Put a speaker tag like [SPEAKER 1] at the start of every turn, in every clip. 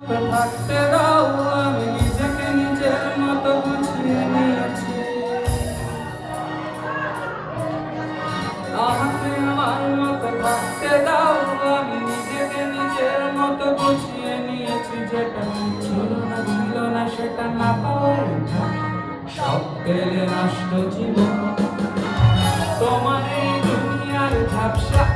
[SPEAKER 1] থাকতে দাও তোমার এই দুনিয়ার ঝাপসা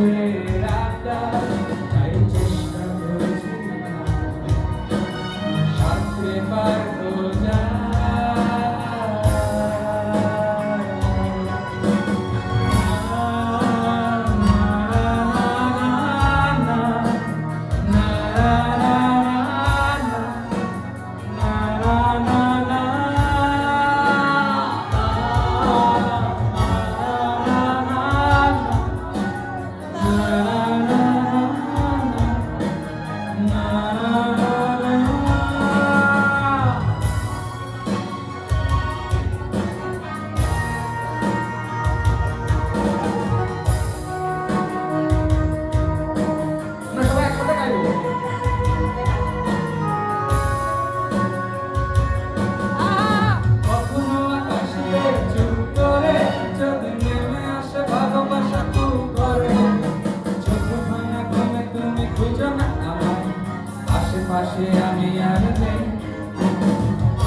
[SPEAKER 1] আমি আর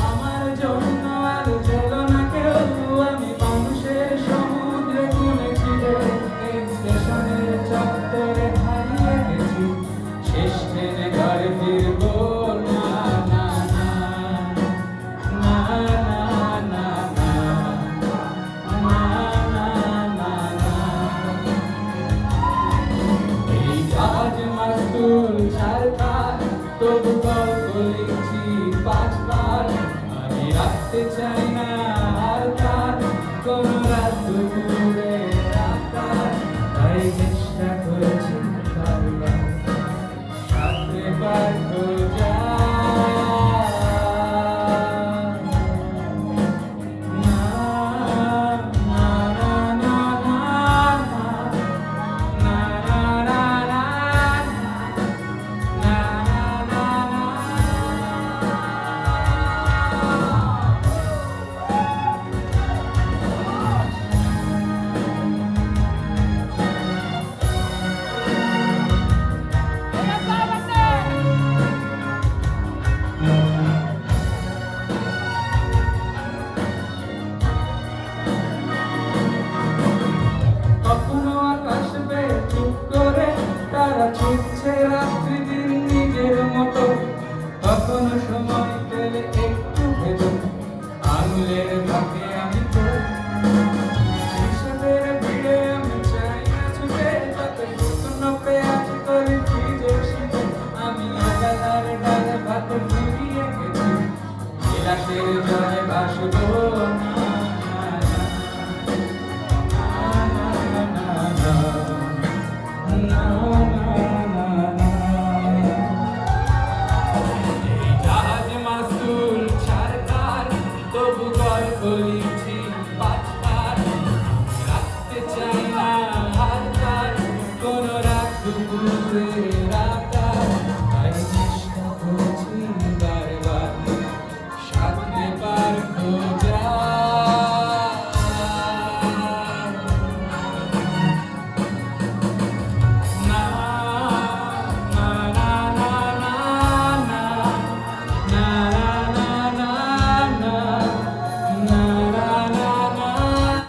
[SPEAKER 1] আমার জন্য আর কেউ। আমি মানুষের সমুদ্রে এই স্টেশনের চত্বরে হারিয়ে গেছি। শেষ ট্রেনে ঘরে ফিরবো। না It's রাত্রি দিন নিজের মতো কখনো সময় পেলে একটু ভেতর আঙুলের ফাঁকে আমি তো হিসেবের ভিড়ে আমি চাই না ছুটে যত শুকনো পেঁয়াজ করি ফ্রিজে শীতে আমি আগাধারে ডালে ভাত ফুরিয়ে গেছি বিলাসের জলে বাসবো Thank you.